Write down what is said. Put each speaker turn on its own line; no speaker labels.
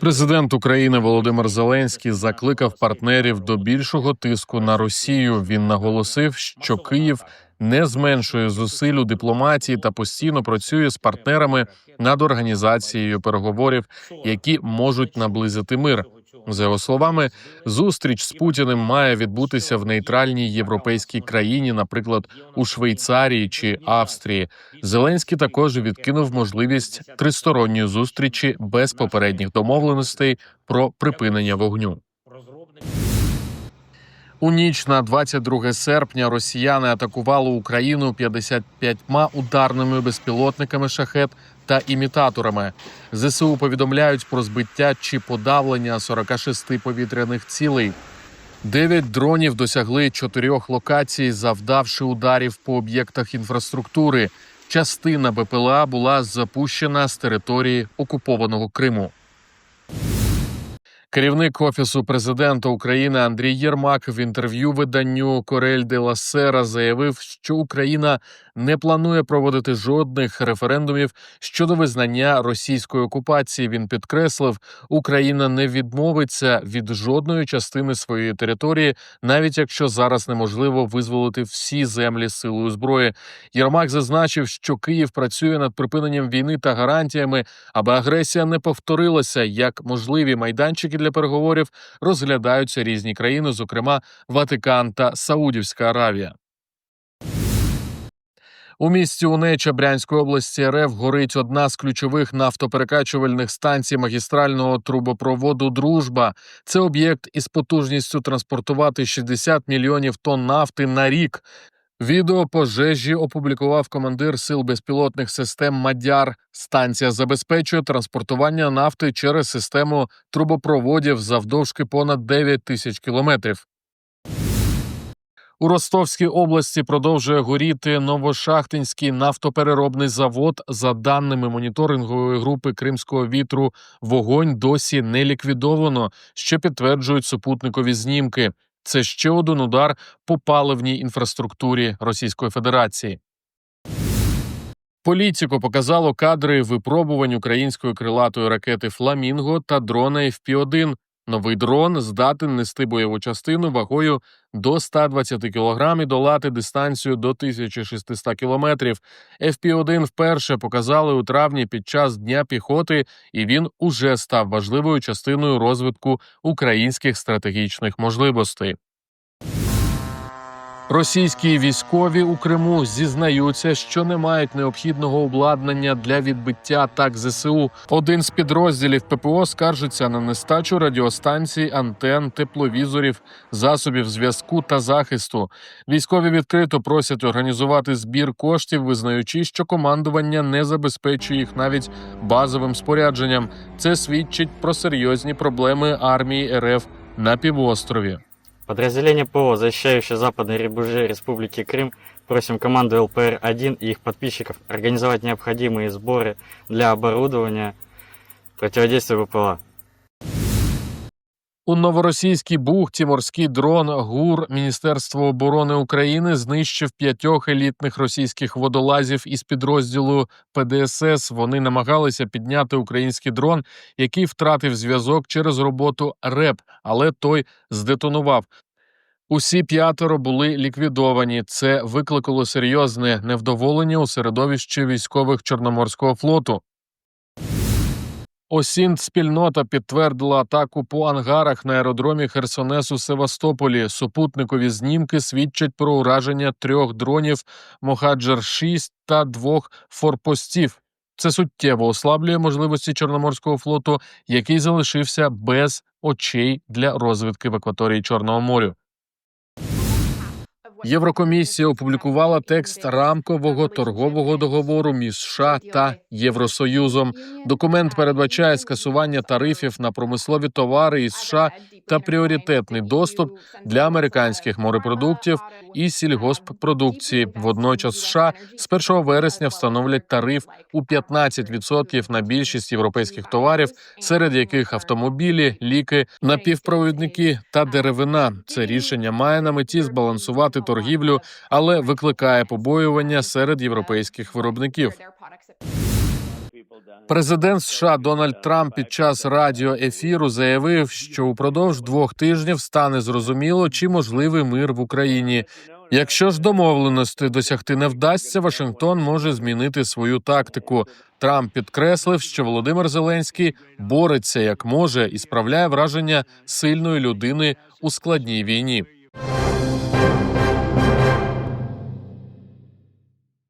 Президент України Володимир Зеленський закликав партнерів до більшого тиску на Росію. Він наголосив, що Київ не зменшує зусиль у дипломатії та постійно працює з партнерами над організацією переговорів, які можуть наблизити мир. За його словами, зустріч з Путіним має відбутися в нейтральній європейській країні, наприклад, у Швейцарії чи Австрії. Зеленський також відкинув можливість тристоронньої зустрічі без попередніх домовленостей про припинення вогню. У ніч на 22 серпня росіяни атакували Україну 55 ударними безпілотниками шахет та імітаторами. ЗСУ повідомляють про збиття чи подавлення 46 повітряних цілей. Дев'ять дронів досягли чотирьох локацій, завдавши ударів по об'єктах інфраструктури. Частина БПЛА була запущена з території окупованого Криму. Керівник офісу президента України Андрій Єрмак в інтерв'ю виданню Корель де ла Сера заявив, що Україна не планує проводити жодних референдумів щодо визнання російської окупації. Він підкреслив, Україна не відмовиться від жодної частини своєї території, навіть якщо зараз неможливо визволити всі землі силою зброї. Єрмак зазначив, що Київ працює над припиненням війни та гарантіями, аби агресія не повторилася. Як можливі майданчики для переговорів розглядаються різні країни, зокрема Ватикан та Саудівська Аравія. У місті Унеча Брянської області РФ горить одна з ключових нафтоперекачувальних станцій магістрального трубопроводу Дружба. Це об'єкт із потужністю транспортувати 60 мільйонів тонн нафти на рік. Відео пожежі опублікував командир сил безпілотних систем Мадяр. Станція забезпечує транспортування нафти через систему трубопроводів завдовжки понад 9 тисяч кілометрів. У Ростовській області продовжує горіти Новошахтинський нафтопереробний завод. За даними моніторингової групи Кримського вітру, вогонь досі не ліквідовано, що підтверджують супутникові знімки. Це ще один удар по паливній інфраструктурі Російської Федерації. Політико показало кадри випробувань української крилатої ракети Фламінго та дрона FP-1. Новий дрон здатен нести бойову частину вагою до 120 кг і долати дистанцію до 1600 км. FP-1 вперше показали у травні під час Дня піхоти, і він уже став важливою частиною розвитку українських стратегічних можливостей. Російські військові у Криму зізнаються, що не мають необхідного обладнання для відбиття атак ЗСУ. Один з підрозділів ППО скаржиться на нестачу радіостанцій, антен, тепловізорів, засобів зв'язку та захисту. Військові відкрито просять організувати збір коштів, визнаючи, що командування не забезпечує їх навіть базовим спорядженням. Це свідчить про серйозні проблеми армії РФ на півострові.
Подразделение ПО, защищающее западные рубежи Республики Крым, просим команду ЛПР-1 и их подписчиков организовать необходимые сборы для оборудования противодействия ВПЛА.
У новоросійській бухті морський дрон ГУР Міністерства оборони України знищив п'ятьох елітних російських водолазів із підрозділу ПДСС. Вони намагалися підняти український дрон, який втратив зв'язок через роботу РЕП, але той здетонував. Усі п'ятеро були ліквідовані. Це викликало серйозне невдоволення у середовищі військових Чорноморського флоту. Осінт спільнота підтвердила атаку по ангарах на аеродромі Херсонес у Севастополі. Супутникові знімки свідчать про ураження трьох дронів Мохаджер 6 та двох форпостів. Це суттєво ослаблює можливості Чорноморського флоту, який залишився без очей для розвідки в акваторії Чорного моря. Єврокомісія опублікувала текст рамкового торгового договору між США та Євросоюзом. Документ передбачає скасування тарифів на промислові товари із США та пріоритетний доступ для американських морепродуктів і сільгосппродукції. Водночас США з 1 вересня встановлять тариф у 15% на більшість європейських товарів, серед яких автомобілі, ліки, напівпровідники та деревина. Це рішення має на меті збалансувати торгівлю, але викликає побоювання серед європейських виробників. Президент США Дональд Трамп під час радіоефіру заявив, що упродовж двох тижнів стане зрозуміло, чи можливий мир в Україні. Якщо ж домовленості досягти не вдасться, Вашингтон може змінити свою тактику. Трамп підкреслив, що Володимир Зеленський бореться як може і справляє враження сильної людини у складній війні.